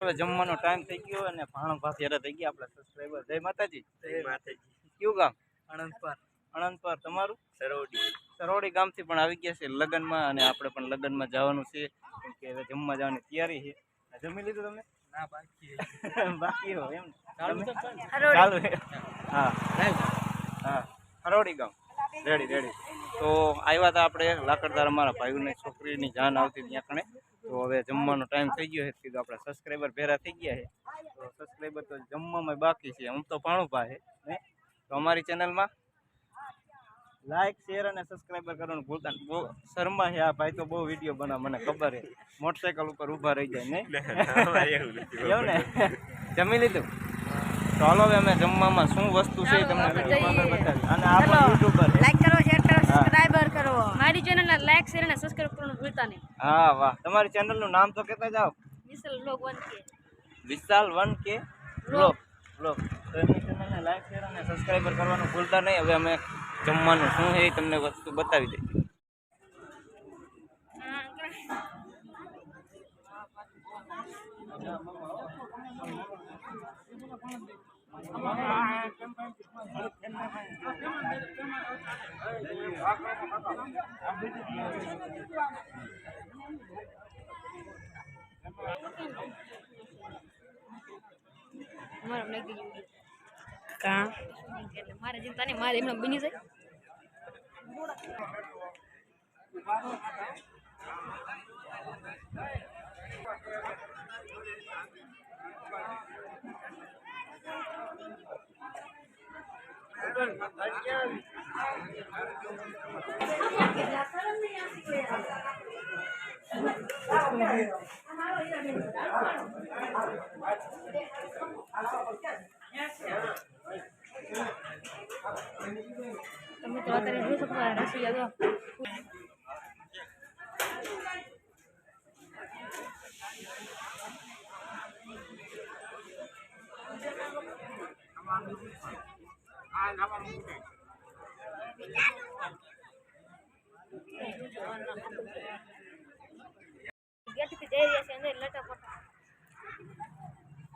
હવે જમવાનો ટાઈમ થઈ ગયો અને ભાણો ભાસિયારા થઈ ગયા આપણા સબસ્ક્રાઈબર જય માતાજી. કયું ગામ? આણંદ પર આણંદપર તમારું? સરોડી સરોડી ગામથી પણ આવી ગયા છે લગ્નમાં અને આપણે પણ લગ્નમાં જવાનું છે. કેમ કે હવે જમવા જવાની તૈયારી છે. જમી લીધું તમે? ના બાકી બાકી હો એમ? ચાલુ હા. હા. સરોડી ગામ. Ready ready. તો આવ્યા હતા આપણે લાકડદાર અમારા ભાઈઓને છોકરીની જાન આવતી ત્યાં કણે. તો હવે જમવાનો ટાઈમ થઈ ગયો છે. કીધું આપણા સબસ્ક્રાઈબર ભેરા થઈ ગયા છે. તો સબસ્ક્રાઈબર તો જમવામાં બાકી છે. આમ તો ભાણું ભાઈ તો અમારી ચેનલમાં લાઈક શેર અને સબસ્ક્રાઈબર કરવાનું ભૂલતા બહુ શર્મા છે આ ભાઈ તો બહુ વીડિયો બનાવ. મને ખબર છે. મોટરસાઇકલ ઉપર ઊભા રહી જાય નહીં? એવું ને? જમી લીધું? તો હાલો હવે અમે જમવામાં શું વસ્તુ છે તમને વિડીયોમાં બતાવી બતાવીએ. અને આ યુટ્યુબર મારી ચેનલને લાઈક શેર અને સબસ્ક્રાઇબ કરવાનું ભૂલતા નહીં હા વાહ તમારી ચેનલનું નામ તો કહેતા જાઓ મિસલ લોગ વન કે વિશાલ વન કે બ્લોગ બ્લોગ તો એમની ચેનલને લાઈક શેર અને સબસ્ક્રાઈબર કરવાનું ભૂલતા નહીં હવે અમે જમવાનું શું છે એ તમને વસ્તુ બતાવી દઈએ મારે અમને કીધું કા? મારે ચિંતા નહીં મારે એમને બની જાય તો তাড়াতাড়ি দিয়ে সব রাশি যাব గట్టికి జై చేసి అందరు ఇల్లట పోతా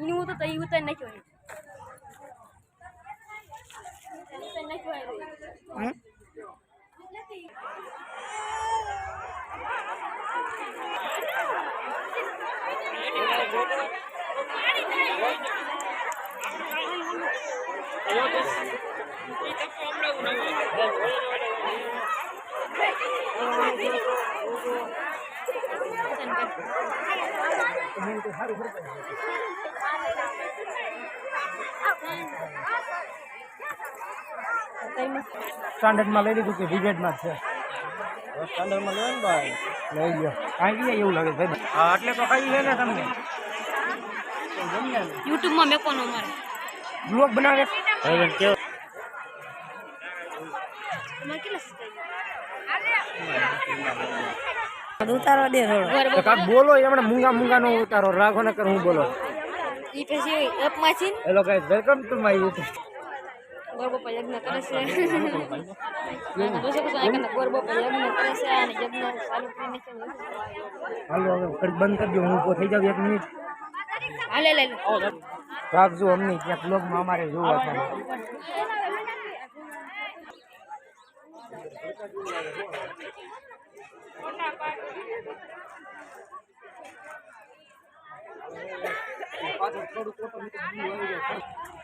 ఇనుగుతా ఇగుతా నచ్చి એનું સ્ટાન્ડર્ડમાં લઈ લીધું કે રિબેટમાં છે. સ્ટાન્ડર્ડમાં લેવાનું ભાઈ? લઈ ગયો કાંઈ ગયા એવું લાગે ભાઈ હા એટલે તો ખાઈ છે ને તમને? યુટ્યુબમાં મેં કોનો મારે બ્લોગ બનાવે. તમારે કેટલા ઉતારો દે થોડો કાક બોલો એમણે મૂંગા મૂંગા નો ઉતારો. રાખો ને કર હું બોલો. ઈ પછી એપમાં hello guys welcome to my YouTube ગોરબોપા યજ્ઞ કરે છે ગોરબોપા યજ્ઞ કરે છે અને યજ્ઞ ચાલુ કરીને હાલો હવે બંધ કરી દો હું ઉભો થઈ જાઉં એક મિનિટ હાલે લઈ લો રાખજો અમને ક્યાંક લોકમાં અમારે જોવા છે પાછળ થોડું કોટો નીકળી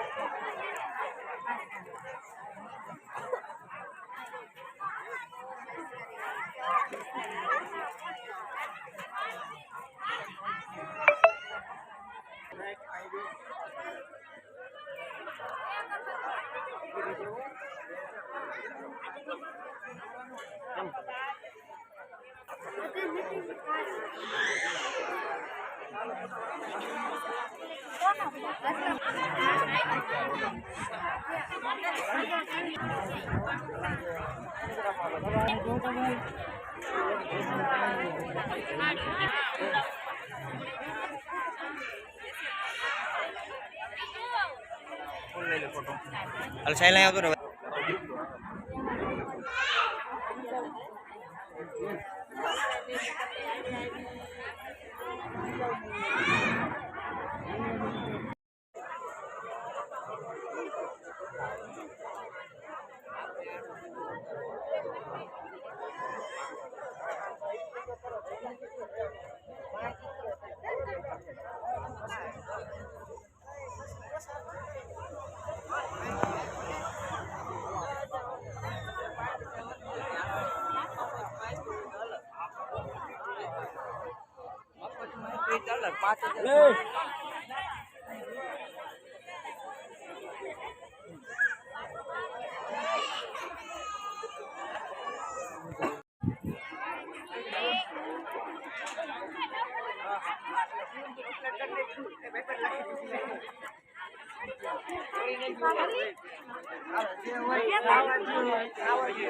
Al saya lah ya, How are you? How are you?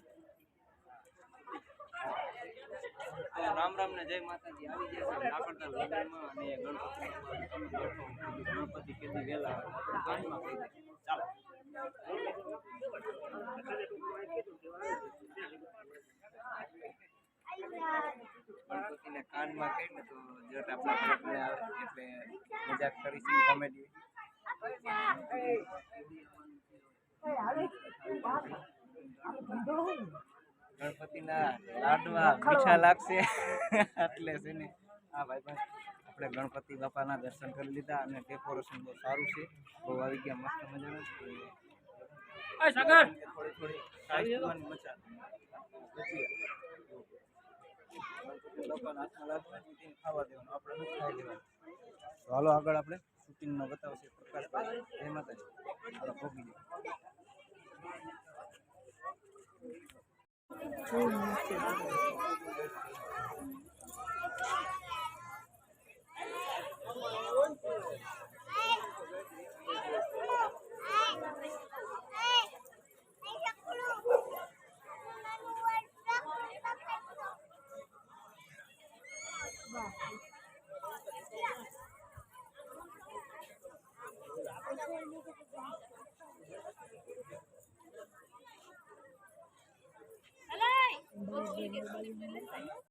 Ram Ram ને જય માતાજી આવી ગયા છે અને ગણપતિ ગણપતિ વેલા કહી ચાલો ગણપતિને કાનમાં કહી ને તો જટ આપણા ઘરે આવે એટલે મજાક કરીશું કોમેડી ગણપતિના લાડવા મીઠા લાગશે. એટલે છે ને હા ભાઈ ભાઈ આપણે ગણપતિ બાપાના દર્શન કરી લીધા અને ડેકોરેશન બહુ સારું છે. બહુ આવી ગયા મસ્ત મજાનું થોડી થોડી મજા. હાલો આગળ આપણે શૂટિંગમાં બતાવશે પ્રકાશભાઈ જય માતાજી. હાલો ભોગી 所以你们觉嗯。